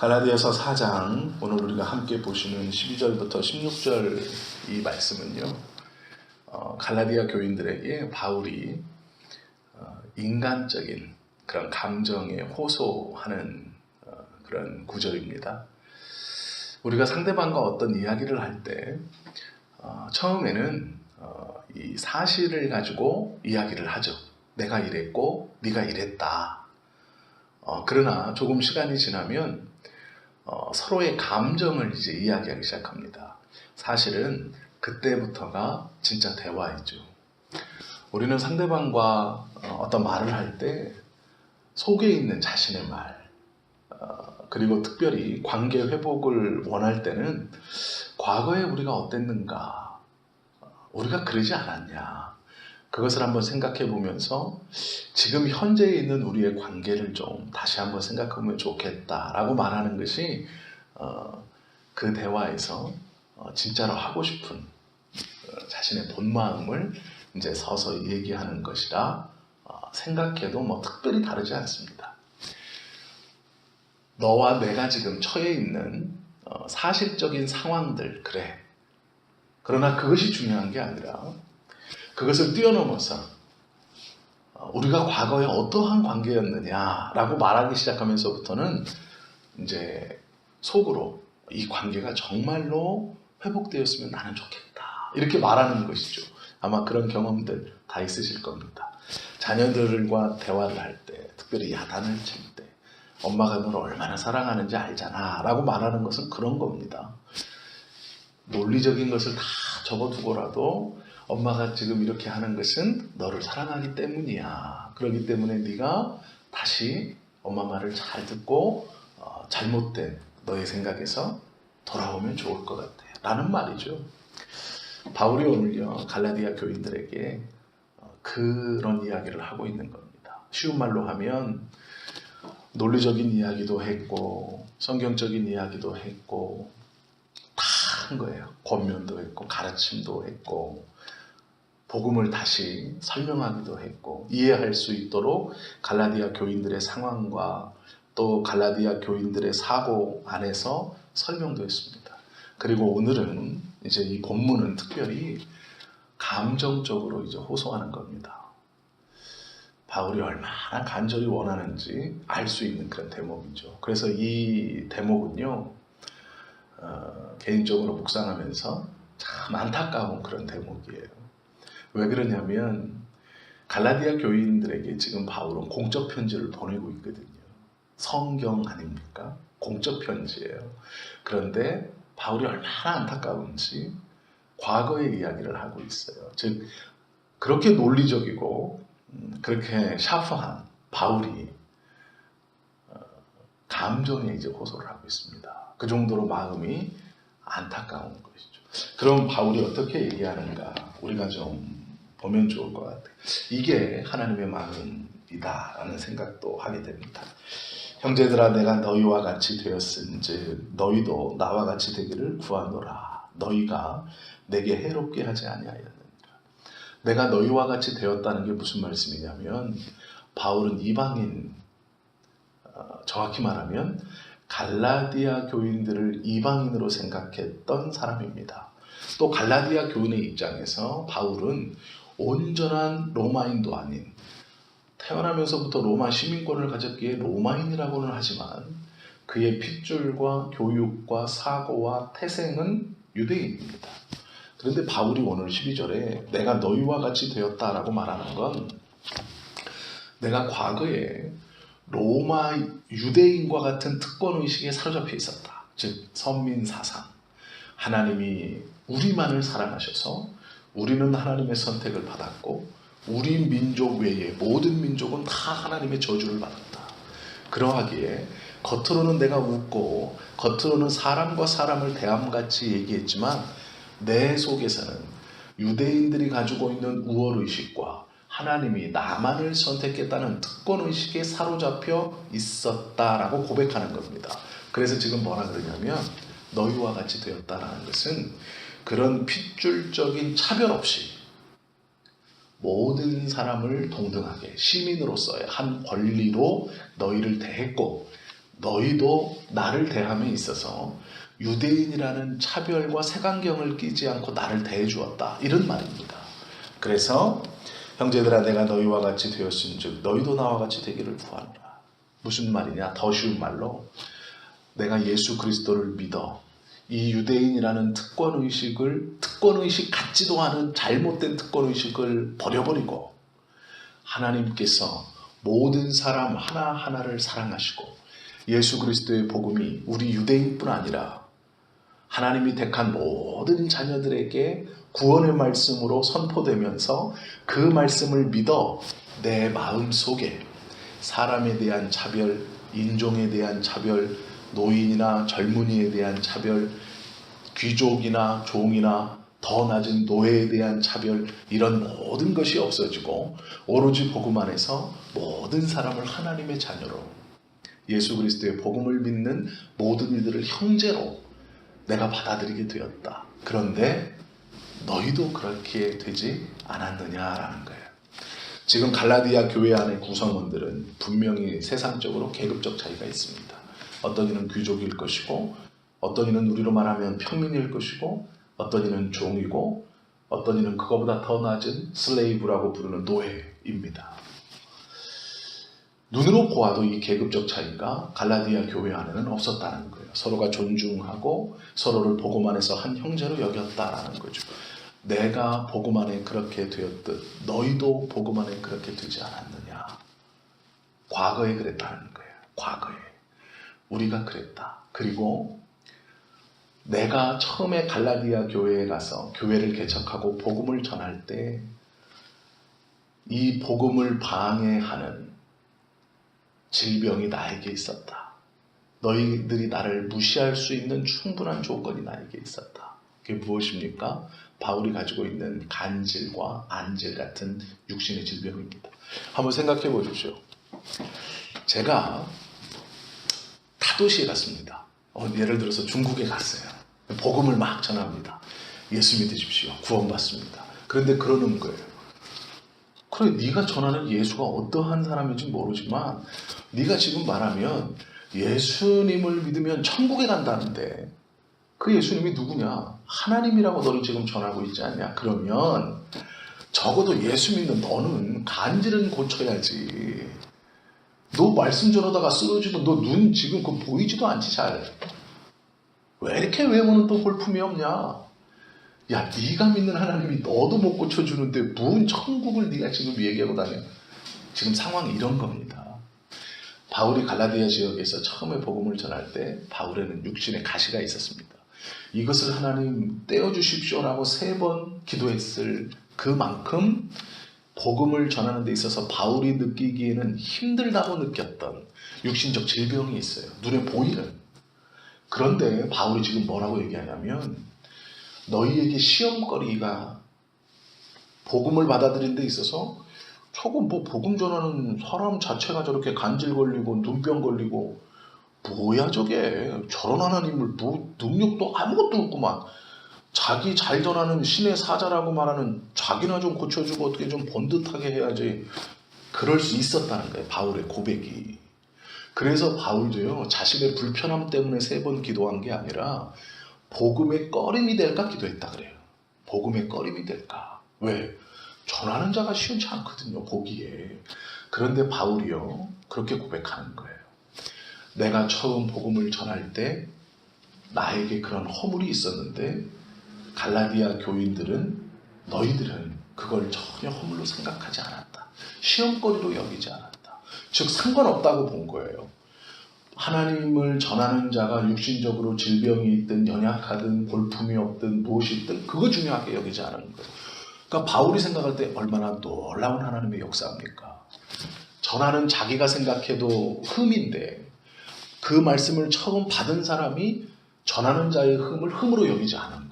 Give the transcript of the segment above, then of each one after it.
갈라디아서 4장 오늘 우리가 함께 보시는 12절부터 16절 이 말씀은요. 어, 갈라디아 교인들에게 바울이 어, 인간적인 그런 감정에 호소하는 어, 그런 구절입니다. 우리가 상대방과 어떤 이야기를 할때 어, 처음에는 어, 이 사실을 가지고 이야기를 하죠. 내가 이랬고 네가 이랬다. 어, 그러나 조금 시간이 지나면 어, 서로의 감정을 이제 이야기하기 시작합니다. 사실은 그때부터가 진짜 대화이죠. 우리는 상대방과 어, 어떤 말을 할 때 속에 있는 자신의 말, 어, 그리고 특별히 관계 회복을 원할 때는 과거에 우리가 어땠는가, 어, 우리가 그러지 않았냐, 그것을 한번 생각해 보면서 지금 현재에 있는 우리의 관계를 좀 다시 한번 생각해 보면 좋겠다라고 말하는 것이 어, 그 대화에서 어, 진짜로 하고 싶은 어, 자신의 본 마음을 이제 서서히 얘기하는 것이라 어, 생각해도 뭐 특별히 다르지 않습니다. 너와 내가 지금 처해 있는 어, 사실적인 상황들 그래. 그러나 그것이 중요한 게 아니라 그것을 뛰어넘어서 어, 우리가 과거에 어떠한 관계였느냐라고 말하기 시작하면서부터는 이제 속으로 이 관계가 정말로 회복되었으면 나는 좋겠다 이렇게 말하는 것이죠. 아마 그런 경험들 다 있으실 겁니다. 자녀들과 대화를 할 때, 특별히 야단을 칠 때, 엄마가 너를 얼마나 사랑하는지 알잖아 라고 말하는 것은 그런 겁니다. 논리적인 것을 다 접어두고라도 엄마가 지금 이렇게 하는 것은 너를 사랑하기 때문이야. 그렇기 때문에 네가 다시 엄마 말을 잘 듣고 어, 잘못된 너의 생각에서 돌아오면 좋을 것 같아. 라는 말이죠. 바울이 오늘요 갈라디아 교인들에게 어, 그런 이야기를 하고 있는 겁니다. 쉬운 말로 하면 논리적인 이야기도 했고 성경적인 이야기도 했고 다 한 거예요. 권면도 했고 가르침도 했고 복음을 다시 설명하기도 했고 이해할 수 있도록 갈라디아 교인들의 상황과 또 갈라디아 교인들의 사고 안에서 설명도 했습니다. 그리고 오늘은 이제 이 본문은 특별히 감정적으로 이제 호소하는 겁니다. 바울이 얼마나 간절히 원하는지 알 수 있는 그런 대목이죠. 그래서 이 대목은요, 어, 개인적으로 묵상하면서 참 안타까운 그런 대목이에요. 왜 그러냐면 갈라디아 교인들에게 지금 바울은 공적 편지를 보내고 있거든요. 성경 아닙니까? 공적 편지예요. 그런데 바울이 얼마나 안타까운지 과거의 이야기를 하고 있어요. 즉 그렇게 논리적이고 음, 그렇게 샤프한 바울이 어, 감정에 이제 호소를 하고 있습니다. 그 정도로 마음이 안타까운 것이죠. 그럼 바울이 어떻게 얘기하는가 우리가 좀 보면 좋을 것 같아요. 이게 하나님의 마음이다라는 생각도 하게 됩니다. 형제들아 내가 너희와 같이 되었은즉 너희도 나와 같이 되기를 구하노라. 너희가 내게 해롭게 하지 아니하였느니라. 내가 너희와 같이 되었다는 게 무슨 말씀이냐면 바울은 이방인 어, 정확히 말하면 갈라디아 교인들을 이방인으로 생각했던 사람입니다. 또 갈라디아 교인의 입장에서 바울은 온전한 로마인도 아닌 태어나면서부터 로마 시민권을 가졌기에 로마인이라고는 하지만 그의 핏줄과 교육과 사고와 태생은 유대인입니다. 그런데 바울이 오늘 12절에 내가 너희와 같이 되었다라고 말하는 건 내가 과거에 로마 유대인과 같은 특권 의식에 사로잡혀 있었다. 즉 선민 사상. 하나님이 우리만을 사랑하셔서 우리는 하나님의 선택을 받았고 우리 민족 외에 모든 민족은 다 하나님의 저주를 받았다. 그러하기에 겉으로는 내가 웃고 겉으로는 사람과 사람을 대함같이 얘기했지만 내 속에서는 유대인들이 가지고 있는 우월의식과 하나님이 나만을 선택했다는 특권의식에 사로잡혀 있었다라고 고백하는 겁니다. 그래서 지금 뭐라 그러냐면 너희와 같이 되었다라는 것은 그런 핏줄적인 차별 없이 모든 사람을 동등하게 시민으로서의 한 권리로 너희를 대했고 너희도 나를 대함에 있어서 유대인이라는 차별과 색안경을 끼지 않고 나를 대해 주었다. 이런 말입니다. 그래서 형제들아 내가 너희와 같이 되었은즉 너희도 나와 같이 되기를 구하노라. 무슨 말이냐? 더 쉬운 말로 내가 예수 그리스도를 믿어 이 유대인이라는 특권 의식을 특권 의식 같지도 않은 잘못된 특권 의식을 버려버리고 하나님께서 모든 사람 하나 하나를 사랑하시고 예수 그리스도의 복음이 우리 유대인뿐 아니라 하나님이 택한 모든 자녀들에게 구원의 말씀으로 선포되면서 그 말씀을 믿어 내 마음 속에 사람에 대한 차별, 인종에 대한 차별, 노인이나 젊은이에 대한 차별, 귀족이나 종이나 더 낮은 노예에 대한 차별 이런 모든 것이 없어지고 오로지 복음 안에서 모든 사람을 하나님의 자녀로 예수 그리스도의 복음을 믿는 모든 이들을 형제로 내가 받아들이게 되었다. 그런데 너희도 그렇게 되지 않았느냐라는 거예요. 지금 갈라디아 교회 안의 구성원들은 분명히 세상적으로 계급적 차이가 있습니다. 어떤 이는 귀족일 것이고 어떤 이는 우리로 말하면 평민일 것이고 어떤 이는 종이고 어떤 이는 그거보다 더 낮은 슬레이브라고 부르는 노예입니다. 눈으로 보아도 이 계급적 차이가 갈라디아 교회 안에는 없었다는 거예요. 서로가 존중하고 서로를 복음 안에서 한 형제로 여겼다라는 거죠. 내가 안에 그렇게 되었듯 너희도 안에 그렇게 되지 않았느냐. 과거에 그랬다는 거예요. 과거에. 우리가 그랬다. 그리고 내가 처음에 갈라디아 교회에 가서 교회를 개척하고 복음을 전할 때 이 복음을 방해하는 질병이 나에게 있었다. 너희들이 나를 무시할 수 있는 충분한 조건이 나에게 있었다. 그게 무엇입니까? 바울이 가지고 있는 간질과 안질 같은 육신의 질병입니다. 한번 생각해 보십시오. 제가 타도시에 갔습니다. 어, 예를 들어서 중국에 갔어요. 복음을 막 전합니다. 예수 믿으십시오. 구원받습니다. 그런데 그러는 거예요. 그래, 네가 전하는 예수가 어떠한 사람인지 모르지만 네가 지금 말하면 예수님을 믿으면 천국에 간다는데 그 예수님이 누구냐? 하나님이라고 너를 지금 전하고 있지 않냐? 그러면 적어도 예수 믿는 너는 간질은 고쳐야지. 너 말씀 전하다가 쓰러지고 너 눈 지금 그 보이지도 않지 잘. 왜 이렇게 외모는 또 볼품이 없냐? 야, 네가 믿는 하나님이 너도 못 고쳐주는데 뭔 천국을 네가 지금 얘기하고 다녀? 지금 상황이 이런 겁니다. 바울이 갈라디아 지역에서 처음에 복음을 전할 때 바울에는 육신의 가시가 있었습니다. 이것을 하나님 떼어주십시오라고 세 번 기도했을 그만큼 복음을 전하는 데 있어서 바울이 느끼기에는 힘들다고 느꼈던 육신적 질병이 있어요. 눈에 보이는. 그런데 바울이 지금 뭐라고 얘기하냐면 너희에게 시험거리가 복음을 받아들인 데 있어서 조금 뭐 복음 전하는 사람 자체가 저렇게 간질 걸리고 눈병 걸리고 뭐야 저게 저런 하나님을 뭐 능력도 아무것도 없구만 자기 잘 전하는 신의 사자라고 말하는 자기나 좀 고쳐주고 어떻게 좀 번듯하게 해야지 그럴 수 있었다는 거예요 바울의 고백이 그래서 바울도요 자신의 불편함 때문에 세 번 기도한 게 아니라 복음의 꺼림이 될까 기도했다 그래요. 복음의 꺼림이 될까? 왜? 전하는 자가 시원치 않거든요, 보기에. 그런데 바울이요, 그렇게 고백하는 거예요. 내가 처음 복음을 전할 때 나에게 그런 허물이 있었는데 갈라디아 교인들은 너희들은 그걸 전혀 허물로 생각하지 않았다. 시험거리로 여기지 않았다. 즉 상관없다고 본 거예요. 하나님을 전하는 자가 육신적으로 질병이 있든 연약하든 볼품이 없든 무엇이 있든 그거 중요하게 여기지 않은 거예요. 그러니까 바울이 생각할 때 얼마나 놀라운 하나님의 역사입니까? 전하는 자기가 생각해도 흠인데 그 말씀을 처음 받은 사람이 전하는 자의 흠을 흠으로 여기지 않은.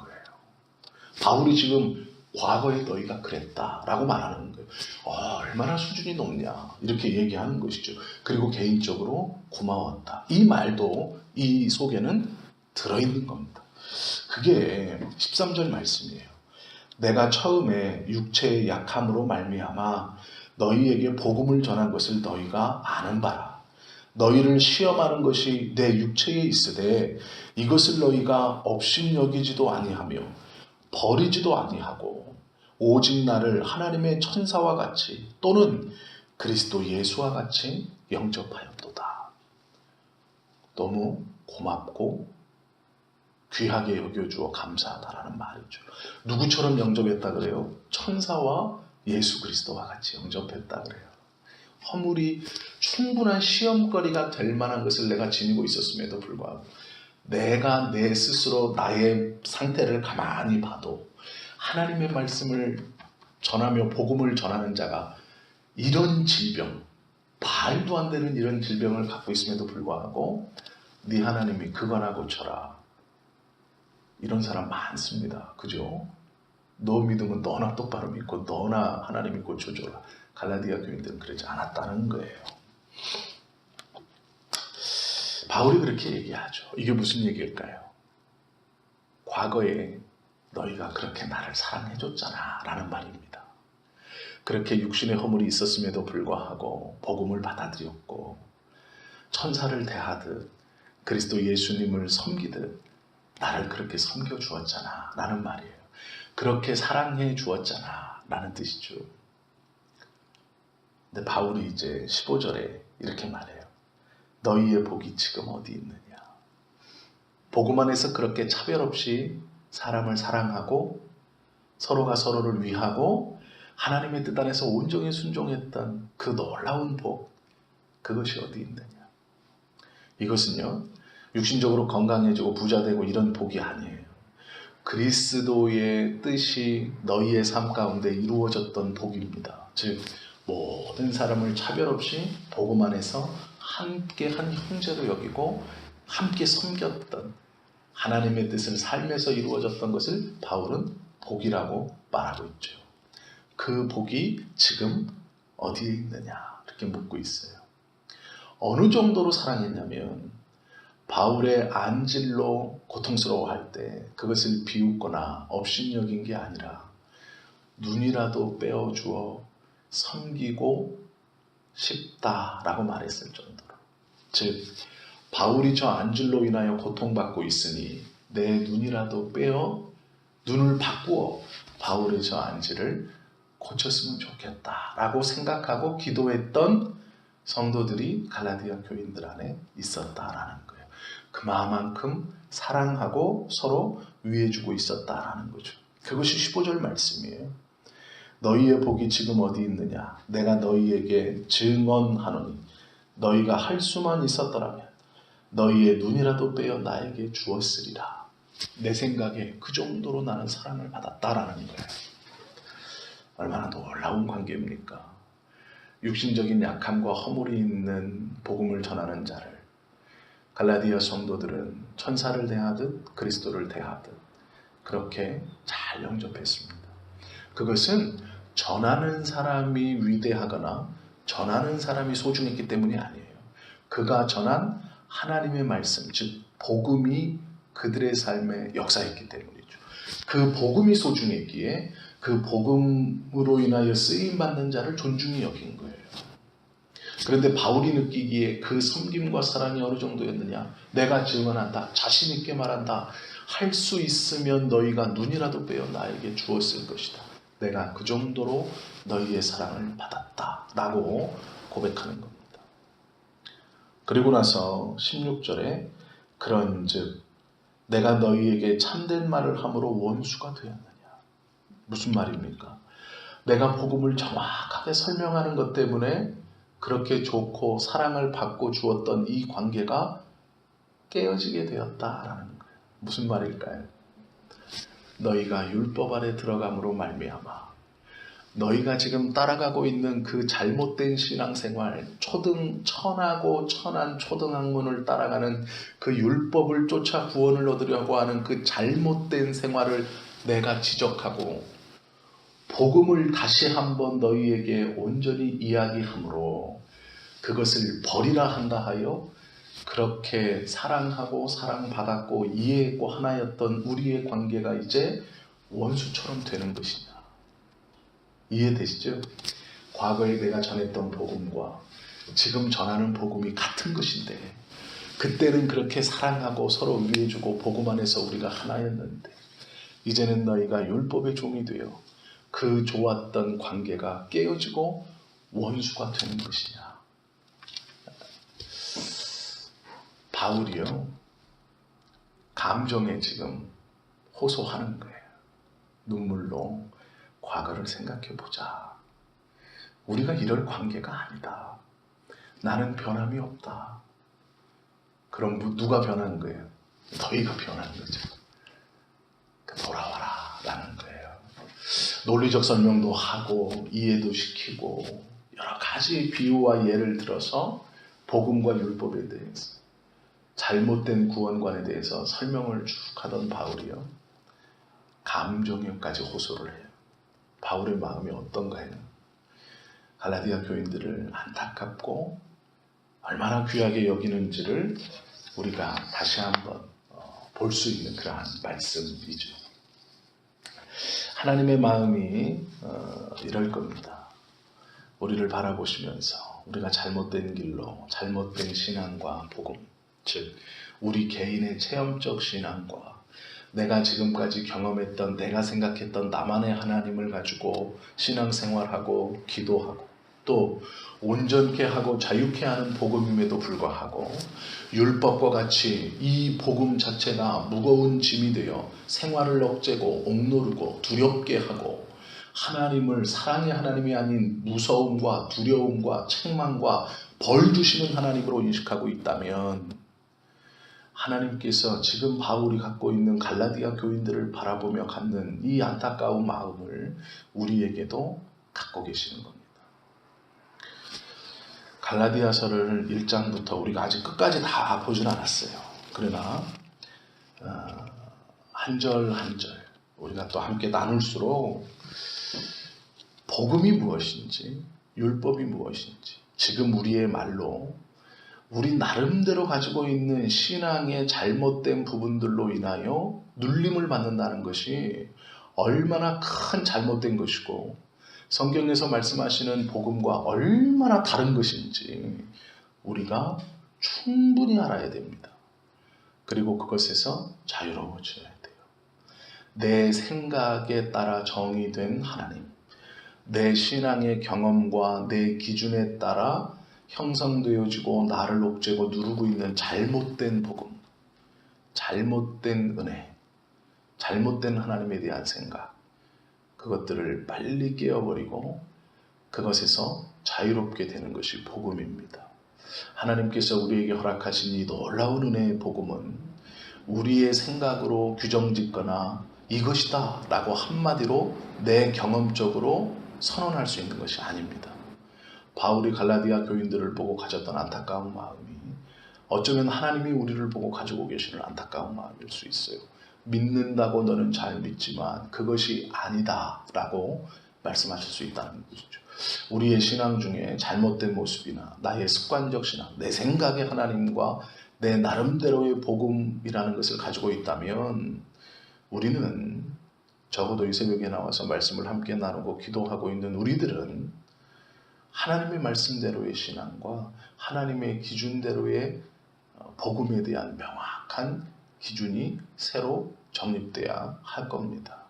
바울이 지금 과거에 너희가 그랬다라고 말하는 거예요. 어, 얼마나 수준이 높냐 이렇게 얘기하는 것이죠. 그리고 개인적으로 고마웠다. 이 말도 이 속에는 들어있는 겁니다. 그게 13절 말씀이에요. 내가 처음에 육체의 약함으로 말미암아 너희에게 복음을 전한 것을 너희가 아는 바라. 너희를 시험하는 것이 내 육체에 있으되 이것을 너희가 업신 여기지도 아니하며 버리지도 아니하고 오직 나를 하나님의 천사와 같이 또는 그리스도 예수와 같이 영접하였도다. 너무 고맙고 귀하게 여겨주어 감사하다라는 말이죠. 누구처럼 영접했다 그래요? 천사와 예수 그리스도와 같이 영접했다 그래요. 허물이 충분한 시험거리가 될 만한 것을 내가 지니고 있었음에도 불구하고 내가 내 스스로 나의 상태를 가만히 봐도 하나님의 말씀을 전하며 복음을 전하는 자가 이런 질병, 말도 안 되는 이런 질병을 갖고 있음에도 불구하고 네 하나님이 그거나 고쳐라. 이런 사람 많습니다. 그죠? 너 믿으면 너나 똑바로 믿고 너나 하나님이 고쳐줘라. 갈라디아 교인들은 그러지 않았다는 거예요. 바울이 그렇게 얘기하죠. 이게 무슨 얘기일까요? 과거에 너희가 그렇게 나를 사랑해줬잖아. 라는 말입니다. 그렇게 육신의 허물이 있었음에도 불구하고 복음을 받아들였고 천사를 대하듯 그리스도 예수님을 섬기듯 나를 그렇게 섬겨 주었잖아. 라는 말이에요. 그렇게 사랑해 주었잖아. 라는 뜻이죠. 근데 바울이 이제 15절에 이렇게 말해요. 너희의 복이 지금 어디 있느냐? 복음 안에서 그렇게 차별 없이 사람을 사랑하고 서로가 서로를 위하고 하나님의 뜻 안에서 온전히 순종했던 그 놀라운 복, 그것이 어디 있느냐? 이것은요, 육신적으로 건강해지고 부자되고 이런 복이 아니에요. 그리스도의 뜻이 너희의 삶 가운데 이루어졌던 복입니다. 즉, 모든 사람을 차별 없이 복음 안에서 함께 한 형제로 여기고 함께 섬겼던 하나님의 뜻을 삶에서 이루어졌던 것을 바울은 복이라고 말하고 있죠. 그 복이 지금 어디에 있느냐 이렇게 묻고 있어요. 어느 정도로 사랑했냐면 바울의 안질로 고통스러워할 때 그것을 비웃거나 업신여긴 게 아니라 눈이라도 빼어주어 섬기고 싶다라고 말했을 정도로 즉 바울이 저 안질로 인하여 고통받고 있으니 내 눈이라도 빼어 눈을 바꾸어 바울의 저 안질을 고쳤으면 좋겠다라고 생각하고 기도했던 성도들이 갈라디아 교인들 안에 있었다라는 거예요. 그만큼 사랑하고 서로 위해주고 있었다라는 거죠. 그것이 15절 말씀이에요. 너희의 복이 지금 어디 있느냐? 내가 너희에게 증언하노니 너희가 할 수만 있었더라면 너희의 눈이라도 빼어 나에게 주었으리라. 내 생각에 그 정도로 나는 사랑을 받았다라는 거예요. 얼마나 놀라운 관계입니까? 육신적인 약함과 허물이 있는 복음을 전하는 자를 갈라디아 성도들은 천사를 대하듯 그리스도를 대하듯 그렇게 잘 영접했습니다. 그것은 전하는 사람이 위대하거나 전하는 사람이 소중했기 때문이 아니에요. 그가 전한 하나님의 말씀, 즉 복음이 그들의 삶에 역사했기 때문이죠. 그 복음이 소중했기에 그 복음으로 인하여 쓰임 받는 자를 존중히 여긴 거예요. 그런데 바울이 느끼기에 그 섬김과 사랑이 어느 정도였느냐? 내가 증언한다. 자신 있게 말한다. 할 수 있으면 너희가 눈이라도 빼어 나에게 주었을 것이다. 내가 그 정도로 너희의 사랑을 받았다. 라고 고백하는 겁니다. 그리고 나서 16절에 그런 즉 내가 너희에게 참된 말을 함으로 원수가 되었느냐. 무슨 말입니까? 내가 복음을 정확하게 설명하는 것 때문에 그렇게 좋고 사랑을 받고 주었던 이 관계가 깨어지게 되었다라는 거예요. 무슨 말일까요? 너희가 율법 아래 들어감으로 말미암아 너희가 지금 따라가고 있는 그 잘못된 신앙생활, 초등 천하고 천한 초등학문을 따라가는 그 율법을 쫓아 구원을 얻으려고 하는 그 잘못된 생활을 내가 지적하고 복음을 다시 한번 너희에게 온전히 이야기하므로 그것을 버리라 한다 하여 그렇게 사랑하고 사랑받았고 이해했고 하나였던 우리의 관계가 이제 원수처럼 되는 것이냐. 이해되시죠? 과거에 내가 전했던 복음과 지금 전하는 복음이 같은 것인데 그때는 그렇게 사랑하고 서로 위해주고 복음 안에서 우리가 하나였는데 이제는 너희가 율법의 종이 되어 그 좋았던 관계가 깨어지고 원수가 되는 것이냐. 바울이요. 감정에 지금 호소하는 거예요. 눈물로 과거를 생각해 보자. 우리가 이럴 관계가 아니다. 나는 변함이 없다. 그럼 무- 누가 변한 거예요? 너희가 변한 거죠. 그 돌아와라 라는 거예요. 논리적 설명도 하고 이해도 시키고 여러 가지 비유와 예를 들어서 복음과 율법에 대해서 잘못된 구원관에 대해서 설명을 쭉 하던 바울이요. 감정에까지 호소를 해요. 바울의 마음이 어떤가요? 갈라디아 교인들을 안타깝고 얼마나 귀하게 여기는지를 우리가 다시 한번 어, 볼수 있는 그러한 말씀이죠. 하나님의 마음이 어, 이럴 겁니다. 우리를 바라보시면서 우리가 잘못된 길로 잘못된 신앙과 복음, 즉 우리 개인의 체험적 신앙과 내가 지금까지 경험했던 내가 생각했던 나만의 하나님을 가지고 신앙생활하고 기도하고 또 온전케 하고 자유케 하는 복음임에도 불구하고 율법과 같이 이 복음 자체가 무거운 짐이 되어 생활을 억제고 옥노르고 두렵게 하고 하나님을 사랑의 하나님이 아닌 무서움과 두려움과 책망과 벌 주시는 하나님으로 인식하고 있다면 하나님께서 지금 바울이 갖고 있는 갈라디아 교인들을 바라보며 갖는 이 안타까운 마음을 우리에게도 갖고 계시는 겁니다. 갈라디아서를 1장부터 우리가 아직 끝까지 다 보진 않았어요. 그러나 어, 한절 한 절 우리가 또 함께 나눌수록 복음이 무엇인지 율법이 무엇인지 지금 우리의 말로 우리 나름대로 가지고 있는 신앙의 잘못된 부분들로 인하여 눌림을 받는다는 것이 얼마나 큰 잘못된 것이고 성경에서 말씀하시는 복음과 얼마나 다른 것인지 우리가 충분히 알아야 됩니다. 그리고 그것에서 자유로워져야 돼요. 내 생각에 따라 정의된 하나님, 내 신앙의 경험과 내 기준에 따라 형성되어지고 나를 옥죄고 누르고 있는 잘못된 복음, 잘못된 은혜, 잘못된 하나님에 대한 생각, 그것들을 빨리 깨어버리고 그것에서 자유롭게 되는 것이 복음입니다. 하나님께서 우리에게 허락하신 이 놀라운 은혜의 복음은 우리의 생각으로 규정 짓거나 이것이다 라고 한마디로 내 경험적으로 선언할 수 있는 것이 아닙니다. 바울이 갈라디아 교인들을 보고 가졌던 안타까운 마음이 어쩌면 하나님이 우리를 보고 가지고 계시는 안타까운 마음일 수 있어요. 믿는다고 너는 잘 믿지만 그것이 아니다 라고 말씀하실 수 있다는 것이죠. 우리의 신앙 중에 잘못된 모습이나 나의 습관적 신앙, 내 생각의 하나님과 내 나름대로의 복음이라는 것을 가지고 있다면 우리는 적어도 이 새벽에 나와서 말씀을 함께 나누고 기도하고 있는 우리들은 하나님의 말씀대로의 신앙과 하나님의 기준대로의 어, 복음에 대한 명확한 기준이 새로 정립돼야 할 겁니다.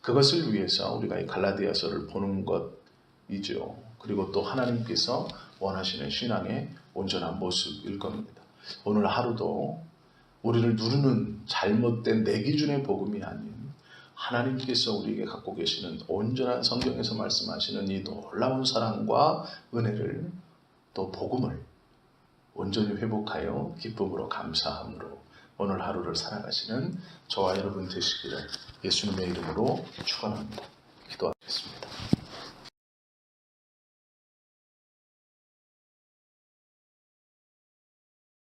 그것을 위해서 우리가 이 갈라디아서를 보는 것이죠. 그리고 또 하나님께서 원하시는 신앙의 온전한 모습일 겁니다. 오늘 하루도 우리를 누르는 잘못된 내 기준의 복음이 아닌 하나님께서 우리에게 갖고 계시는 온전한 성경에서 말씀하시는 이 놀라운 사랑과 은혜를 또 복음을 온전히 회복하여 기쁨으로 감사함으로 오늘 하루를 살아가시는 저와 여러분 되시기를 예수님의 이름으로 축원합니다.